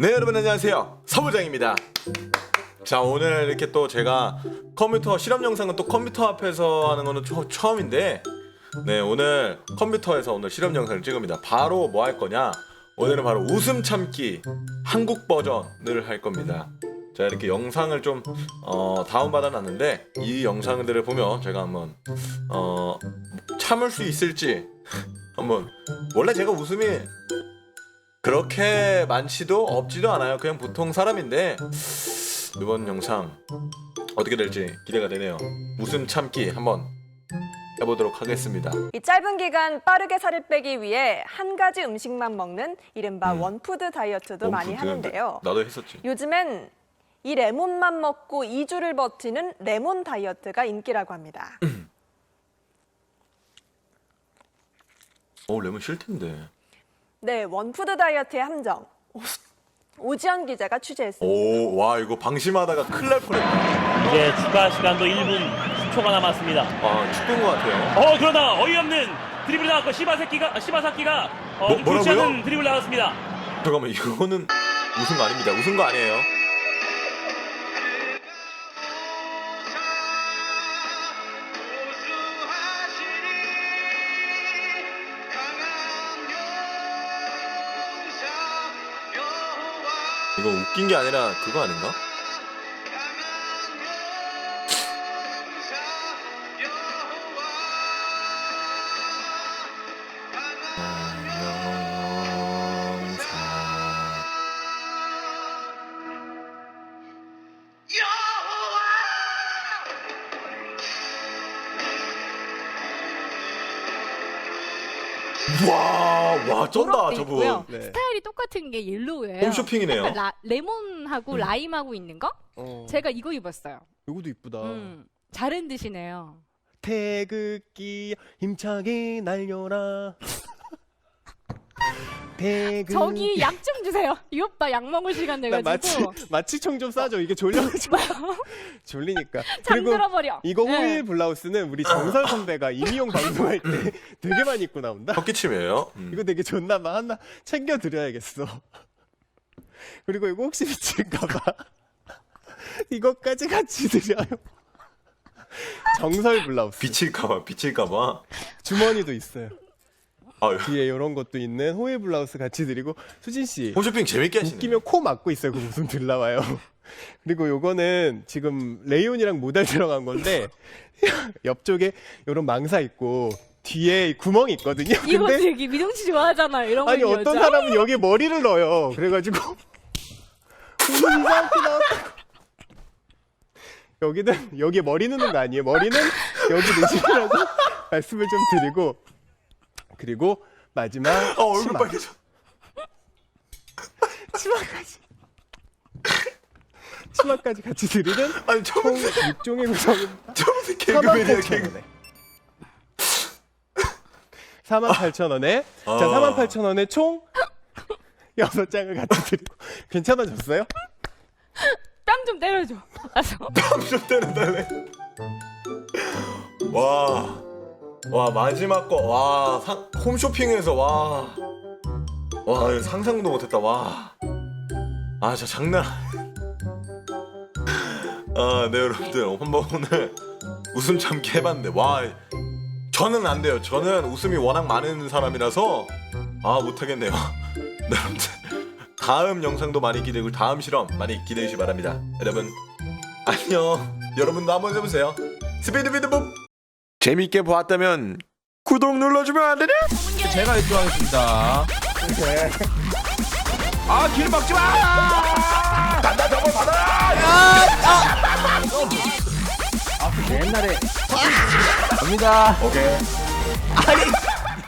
네 여러분 안녕하세요. 서부장입니다. 자 오늘 이렇게 또 제가 컴퓨터 실험 영상은 또 컴퓨터 앞에서 하는 거는 처, 처음인데 네 오늘 컴퓨터에서 오늘 실험 영상을 찍습니다. 바로 뭐 할 거냐? 오늘은 바로 웃음 참기 한국 버전을 할 겁니다. 자 이렇게 영상을 좀 어, 다운받아 놨는데 이 영상들을 보면 제가 한번 어, 참을 수 있을지 한번 원래 제가 웃음이 그렇게 많지도 없지도 않아요. 그냥 보통 사람인데 이번 영상 어떻게 될지 기대가 되네요. 웃음 참기 한번 해보도록 하겠습니다. 이 짧은 기간 빠르게 살을 빼기 위해 한 가지 음식만 먹는 이른바 음. 원푸드 다이어트도 많이 원푸드. 하는데요. 나도 했었지. 요즘엔 이 레몬만 먹고 2주를 버티는 레몬 다이어트가 인기라고 합니다. 어 레몬 싫 텐데. 네, 원푸드 다이어트의 함정. 오- 오지연 기자가 취재했습니다. 오 와 이거 방심하다가 큰일 날 뻔했다. 이제 추가 시간도 1분 10초가 남았습니다. 아 축구인 것 같아요. 어 그러나 어이없는 드리블이 나왔고 시바새끼가 아, 시바사키가 어, 뭐- 좀 좋지 뭐라고요? 않은 드리블 나왔습니다. 잠깐만 이거는 웃은 거 아닙니다. 웃은 거 아니에요. 이거 웃긴 게 아니라 그거 아닌가? 와, 와, 쩐다, 저분. 있고요. 네. 스타일이 똑같은 게 옐로우예요. 홈쇼핑이네요. 라, 레몬하고 라임하고 있는 거? 어, 제가 이거 입었어요. 이것도 이쁘다. 음, 잘은 드시네요. 태극기 힘차게 날려라. 태극기. 저기 약 좀 주세요. 이 오빠 약 먹을 시간 나 마취 돼가지고 마취총 좀 쏴줘. 이게 졸려가지고 졸리니까. 그리고 잠들어버려. 이거 네. 호일 블라우스는 우리 정설 선배가 임의용 방송할 때 되게 많이 입고 나온다. 헛기침이에요. 음. 이거 되게 좋나 봐. 하나 챙겨 드려야겠어. 그리고 이거 혹시 미칠까봐 이것까지 같이 드려요. 정설 블라우스. 비칠까봐, 비칠까봐. 주머니도 있어요. 아유. 뒤에 이런 것도 있는 호일 블라우스 같이 드리고 수진 씨 홈쇼핑 재밌게 하시네. 웃기면 코 막고 있어요. 그 웃음 들 나와요. 그리고 요거는 지금 레이온이랑 모델 들어간 건데 옆쪽에 요런 망사 있고 뒤에 구멍이 있거든요. 이거 근데 되게 미동 씨 좋아하잖아요. 이런 거 아니 어떤 여자. 사람은 여기에 머리를 넣어요. 그래가지고 이상하게 나왔다고. 여기는 여기에 머리 넣는 거 아니에요. 머리는 여기 넣으시라고 말씀을 좀 드리고 그리고 마지막 어, 얼굴 치마. 빨개져. 치마까지 치마까지 같이 드리는 아니, 총 저분들, 6종의 구성입니다. 개그맨이야, 개그. 48,000원에 아. 자 48,000원에 총 6장을 같이 드리고 괜찮아졌어요? 뺨좀 때려줘. 알았어. 땀좀 때려달래. 와, 와 마지막 거, 와 상, 홈쇼핑에서 와, 와 이거 상상도 못했다. 와, 아저 장난. 아, 네 여러분들 한번 오늘 웃음 참기 해봤는데 와, 저는 안 돼요. 저는 웃음이 워낙 많은 사람이라서 아 못하겠네요. 네, 여러분들 다음 영상도 많이 기대고 다음 실험 많이 기대해 주시기 바랍니다. 여러분 안녕. 여러분도 한번 해보세요. 스피드비드봅. 재밌게 보았다면 구독 눌러주면 안 되냐? 제가 1등 하겠습니다. 아, 길 막지 마! 간다 저거 받아. 아, 그 옛날에. 갑니다. 오케이. 아니,